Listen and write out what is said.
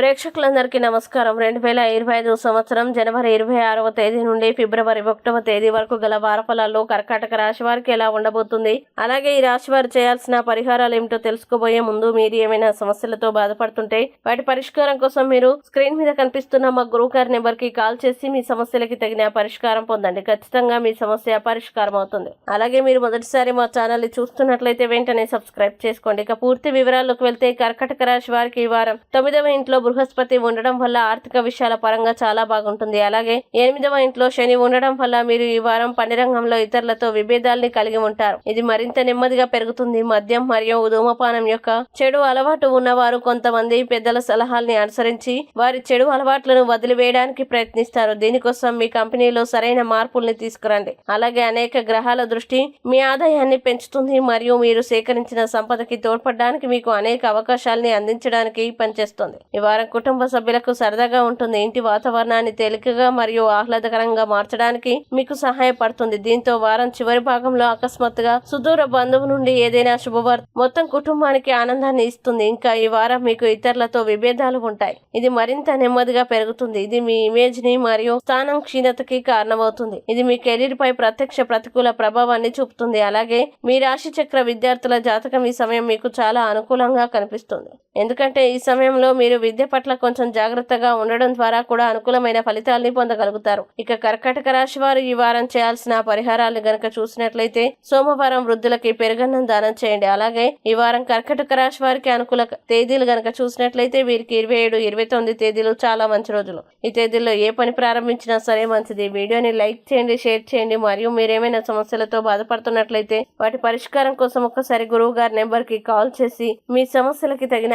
ప్రేక్షకులందరికీ నమస్కారం. రెండు వేల ఇరవై ఐదు సంవత్సరం జనవరి ఇరవై ఆరవ తేదీ నుండి ఫిబ్రవరి ఒకటవ తేదీ వరకు గల వారఫలాల్లో కర్కాటక రాశి వారికి ఎలా ఉండబోతుంది? అలాగే ఈ రాశి వారు చేయాల్సిన పరిహారాలు ఏమిటో తెలుసుకోబోయే ముందు మీరు ఏమైనా సమస్యలతో బాధపడుతుంటే వాటి పరిష్కారం కోసం మీరు స్క్రీన్ మీద కనిపిస్తున్న మా గురువు గారి నెంబర్కి కాల్ చేసి మీ సమస్యలకి తగిన పరిష్కారం పొందండి. ఖచ్చితంగా మీ సమస్య పరిష్కారం అవుతుంది. అలాగే మీరు మొదటిసారి మా ఛానల్ చూస్తున్నట్లయితే వెంటనే సబ్స్క్రైబ్ చేసుకోండి. ఇక పూర్తి వివరాల్లోకి వెళ్తే కర్కాటక రాశి వారికి ఈ వారం తొమ్మిదవ ఇంట్లో బృహస్పతి ఉండడం వల్ల ఆర్థిక విషయాల పరంగా చాలా బాగుంటుంది. అలాగే ఎనిమిదవ ఇంట్లో శని ఉండడం వల్ల మీరు ఈ వారం పని రంగంలో ఇతరులతో విభేదాల్ని కలిగి ఉంటారు. ఇది మరింత నెమ్మదిగా పెరుగుతుంది. మద్యం మరియు ధూమపానం యొక్క చెడు అలవాటు ఉన్నవారు కొంతమంది పెద్దల సలహాల్ని అనుసరించి వారి చెడు అలవాట్లను వదిలివేయడానికి ప్రయత్నిస్తారు. దీనికోసం మీ కంపెనీలో సరైన మార్పుల్ని తీసుకురండి. అలాగే అనేక గ్రహాల దృష్టి మీ ఆదాయాన్ని పెంచుతుంది మరియు మీరు సేకరించిన సంపదకి తోడ్పడడానికి మీకు అనేక అవకాశాల్ని అందించడానికి పనిచేస్తుంది. ఈ వారం కుటుంబ సభ్యులకు సరదాగా ఉంటుంది. ఇంటి వాతావరణాన్ని తేలికగా మరియు ఆహ్లాదకరంగా మార్చడానికి మీకు సహాయపడుతుంది. దీంతో వారం చివరి భాగంలో అకస్మాత్తుగా సుదూర బంధువు నుండి ఏదైనా శుభవార్త మొత్తం కుటుంబానికి ఆనందాన్ని ఇస్తుంది. ఇంకా ఈ వారం మీకు ఇతరులతో విభేదాలు ఉంటాయి. ఇది మరింత నెమ్మదిగా పెరుగుతుంది. ఇది మీ ఇమేజ్ని మరియు స్థానం క్షీణతకి కారణమవుతుంది. ఇది మీ కెరీర్ పై ప్రత్యక్ష ప్రతికూల ప్రభావాన్ని చూపుతుంది. అలాగే మీ రాశి చక్ర విద్యార్థుల జాతకం ఈ సమయం మీకు చాలా అనుకూలంగా కనిపిస్తుంది. ఎందుకంటే ఈ సమయంలో మీరు విద్య పట్ల కొంచెం జాగ్రత్తగా ఉండడం ద్వారా కూడా అనుకూలమైన ఫలితాల్ని పొందగలుగుతారు. ఇక కర్కటక రాశి వారు ఈ వారం చేయాల్సిన పరిహారాలను గనక చూసినట్లయితే సోమవారం వృద్ధులకి పెరుగన్నం దానం చేయండి. అలాగే ఈ వారం కర్కటక రాశి వారికి అనుకూల తేదీలు గనక చూసినట్లయితే వీరికి ఇరవై ఏడు ఇరవై తొమ్మిది తేదీలు చాలా మంచి రోజులు. ఈ తేదీల్లో ఏ పని ప్రారంభించినా సరే మంచిది. వీడియోని లైక్ చేయండి షేర్ చేయండి. మరియు మీరేమైనా సమస్యలతో బాధపడుతున్నట్లయితే వాటి పరిష్కారం కోసం ఒక్కసారి గురువు గారి నెంబర్కి కాల్ చేసి మీ సమస్యలకి తగిన